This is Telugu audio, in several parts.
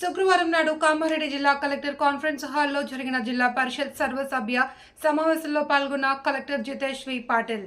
శుక్రవారం నాడు కామారెడ్డి జిల్లా కలెక్టర్ కాన్ఫరెన్స్ హాల్లో జరిగిన జిల్లా పరిషత్ సర్వసభ్య సమావేశంలో పాల్గొన్న కలెక్టర్ జితేష్ వి పాటిల్.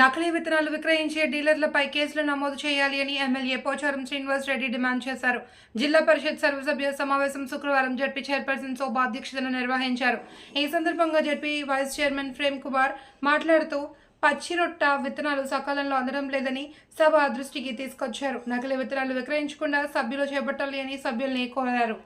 నకిలీ విత్తనాలు విక్రయించే డీలర్లపై కేసులు నమోదు చేయాలి అని ఎమ్మెల్యే పోచారం శ్రీనివాస్ రెడ్డి డిమాండ్ చేశారు. జిల్లా పరిషత్ సర్వసభ్య సమావేశం శుక్రవారం జడ్పీ చైర్పర్సన్ శోభా అధ్యక్షతన నిర్వహించారు. ఈ సందర్భంగా ZP vice chairman Prem Kumar మాట్లాడుతూ పచ్చిరొట్ట విత్తనాలు సకాలంలో అందడం లేదని సభ దృష్టికి తీసుకొచ్చారు. నకిలీ విత్తనాలు విక్రయించకుండా సభ్యులు చేపట్టాలి అని సభ్యుల్ని కోరారు.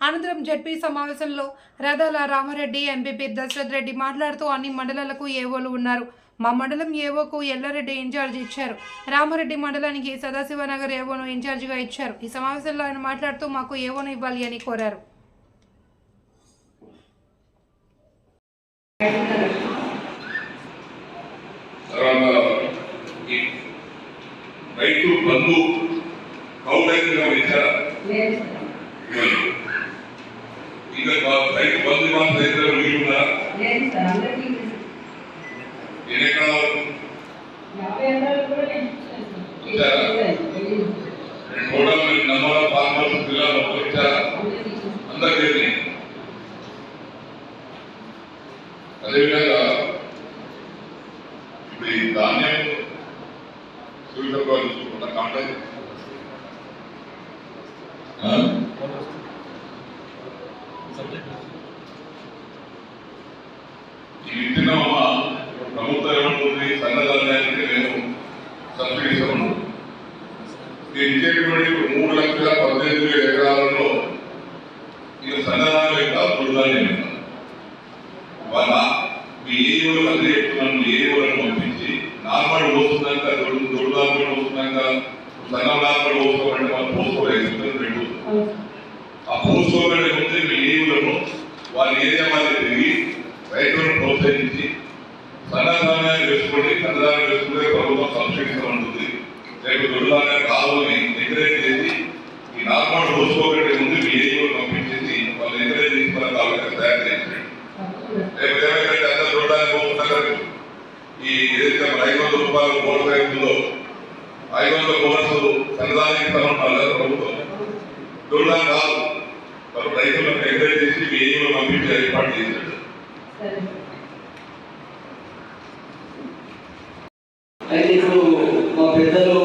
అనంతరం జడ్పీ సమావేశంలో రథాల రామారెడ్డి ఎంపీపీ దశరథ్ రెడ్డి మాట్లాడుతూ అన్ని మండలాలకు ఏవోలు ఉన్నారు. మా మండలం ఏవోకు ఎల్లారెడ్డి ఇన్ఛార్జ్ ఇచ్చారు. రామారెడ్డి మండలానికి సదాశివనగర్ ఏవోను ఇన్ఛార్జిగా ఇచ్చారు. ఈ సమావేశంలో ఆయన మాట్లాడుతూ మాకు ఏవోను ఇవ్వాలి అని కోరారు. రైతు బంధు ఇచ్చారా. ఇంకా రైతు బంధు మాత్రం రైతులు మిగిలి ఉన్నారా నేను ఇచ్చాను. రెండు కూడా మీరు నమ్మల ఫార్మర్స్ పిల్లలు అందరికీ. అదేవిధంగా ఇప్పుడు ఈ ధాన్యం ఈ విత్తనమా సబ్సిడీ ఇస్తాము నేను ఇచ్చేటువంటి మూడు లక్షల పద్దెనిమిది వేల ఎకరాలలో ఇక సన్నదానం యొక్క దుర్ధాన్యం వాళ్ళ మీ ఏ ఊరు అదే చెప్తున్నాను ఏ ఊరిని పంపించి నార్మల్ పోస్తున్నాక దుర్ధాన్యం పోస్తున్నాక సన్న పోసుకోవాలంటే వాళ్ళు పోసుకోలేదు రెండు ఆ పోసుకోవాలని ముందే మీ ఏ వాళ్ళ ఏరియా వాళ్ళు తిరిగి రైతులను ప్రోత్సహించి సన్నదానం వేసుకొని సన్నధాన్యాలు వేసుకుంటే ప్రభుత్వం సబ్సిడీ ఇస్తామంటుంది రేపు దుర్ధాన్యాలు కావాలని ఎంకరేజ్ చేసి ఈ నార్మల్ పోసుకోకంటే ముందు మీ ఏ పంపించేసి వాళ్ళు ఎంకరేజ్ చేసి మన కావాలి తయారు చేయండి రేపు ఏమైతే అందరూ చూడడానికి పోతున్నారు ఈ ఏదైతే ఐదు వందల రూపాయలు బోర్డు రైతుందో ఐదు వందల బోనస్ సన్నదానికి ఇస్తామంటారు ప్రభుత్వం. కాదు రైతులను ఎంకరేజ్ చేసి మీ ఏఈలో పంపించే ఏర్పాటు చేశాడు అయితే ఇప్పుడు మా పెద్దలు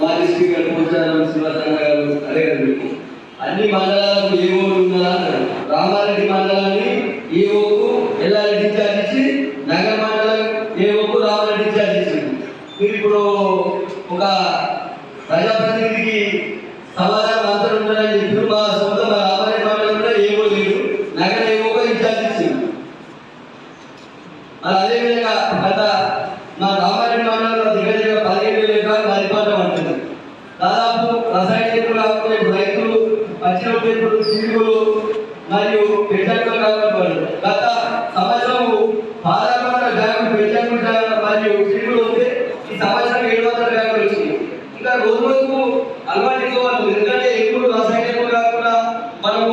మాజీ స్పీకర్ పోచారం శివసంగ గారు అడిగారు మీకు. అన్ని మండలాలకు ఏఓలు ఉన్నారా అన్నారు. రామారెడ్డి మండలాన్ని ఏఓకు ఎల్లారెడ్డి ఇన్ఛార్జ్ ఇచ్చి నగర మండలం ఏఓకు రామారెడ్డి ఇన్ఛార్జ్ ఇచ్చింది మీరు ఇప్పుడు ఒక ప్రజాప్రతినిధికి సమాధానం అందరూ ఉండాలని చెప్పారు మా సొంత మా రామారెడ్డి మండలం కూడా ఏవో లేదు నగర ఏవోగా ఇన్ఛార్జ్ ఇచ్చింది మరి అదేవిధంగా గత మా రామారెడ్డి మండలంలో దగ్గర దగ్గర పదిహేను వేల ఎకరాలు వరి పంట పడుతుంది దాదాపు రసాయన ఎరువులు కాకుండా ఇప్పుడు రైతులు పచ్చిన పెట్టుడు చిరుగులు మరియు పెంచాకులు కావాలి గత సంవత్సరం పదహారు వందల బ్యాగులు పెంచాకులు మరియు చిరుగులు వస్తే ఈ సంవత్సరం ఏడు వందల బ్యాగులు వచ్చింది. ఇంకా రోజు రోజుకు అలవాటు ఎక్కువ ఎందుకంటే ఎరువులు రసాయనం కాకుండా మనము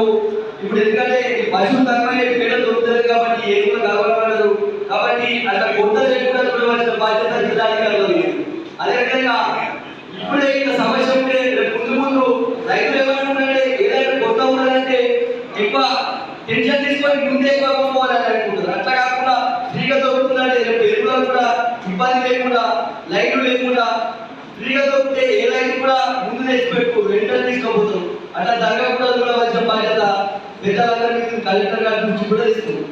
ఇప్పుడు ఎందుకంటే పశువు తక్కువ పేడ దొరుకుతుంది కాబట్టి ఏ కూడా కావాలన్నారు కాబట్టి అట్లా కొత్త లేకుండా చూడవలసిన బాధ్యత జిల్లాధికారులు ఉంది. అదేవిధంగా ఇప్పుడే ఇంత సమస్య ఉంటే రేపు ముందు ముందు రైతులు ఏమనుకుంటారంటే ఏదైనా కొత్త ఉన్నదంటే ఎక్కువ టెన్షన్ తీసుకొని ముందే ఎక్కువ పోవాలని అనుకుంటారు అట్లా కాకుండా ఫ్రీగా దొరుకుతుందంటే కూడా ఇబ్బంది లేకుండా లైట్లు లేకుండా ఫ్రీగా దొరికితే ఏ లైట్ కూడా ముందు తెచ్చిపెట్టు పెట్టు తీసుకోబోతాం అట్లా జరగకుండా చూడవలసిన బాధ్యత పెద్దలందరికీ కలెక్టర్ గారి నుంచి కూడా ఇస్తుంది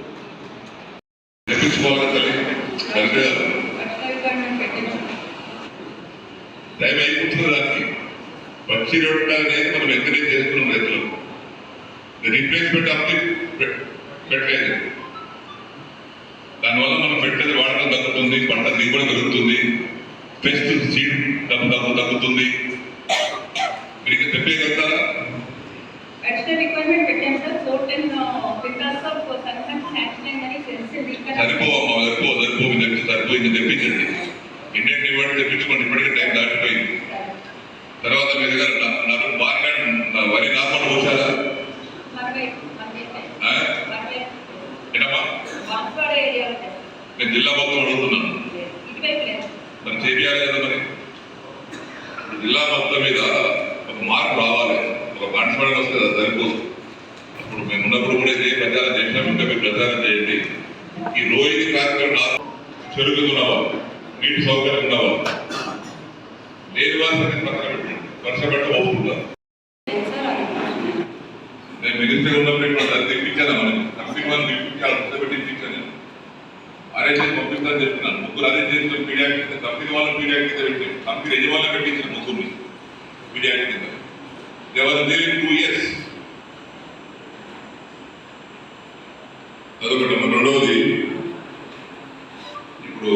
టైం అయిపోతుంది దానికి పచ్చి రొట్టె అనేది మనం ఎంకరేజ్ రీప్లేస్మెంట్ పెట్టలేదు. దానివల్ల మనం పెట్టేది వాడడం తగ్గుతుంది పెరుగుతుంది పెస్ట్ సీడ్ డబ్బు డబ్బు తగ్గుతుంది. సరిపో తెప్పించండి. ఇండియన్ డిమాండ్ తెప్పించుకోండి ఇప్పటికే టైం దాటిపోయింది. తర్వాత మీ దగ్గర వరి పోసారా. నేను జిల్లా మొత్తం అడుగుతున్నాను. మరి చేయాలి కదా మరి? జిల్లా మొత్తం మీద ఒక మార్పు రావాలి. ఒక కాన్ఫిడెన్స్ వస్తే అది సరిపోదు. అప్పుడు మేము ఉన్నప్పుడు కూడా ఇదే ప్రచారం చేసినాం ఇంకా మీరు ప్రచారం చేయండి. ఈ రోహిత్ కార్యక్రమం నా చెరుకుతున్నవాళ్ళు నీటి సౌకర్యం ఉన్నవాళ్ళు లేని వారిని పక్కన పెట్టండి వర్ష పెట్ట ఒప్పుకుంటారు నేను మినిస్టర్ ఉన్నప్పుడు ఇప్పుడు అది తెప్పించాను మనకి కంపెనీ వాళ్ళు తెప్పించాలి పెట్టి ఇప్పించాను నేను అరేంజ్ చేసి పంపిస్తాను చెప్తున్నాను ముగ్గురు అదే చేసి మీడియా కింద కంపెనీ వాళ్ళ మీడియా కింద పెట్టి కంపెనీ యజమాని పెట్టించిన ముగ్గురిని. మీడియా కింద. దేవర్ దేర్ టూ ఇయర్స్ అదొకటి రెండవది. ఇప్పుడు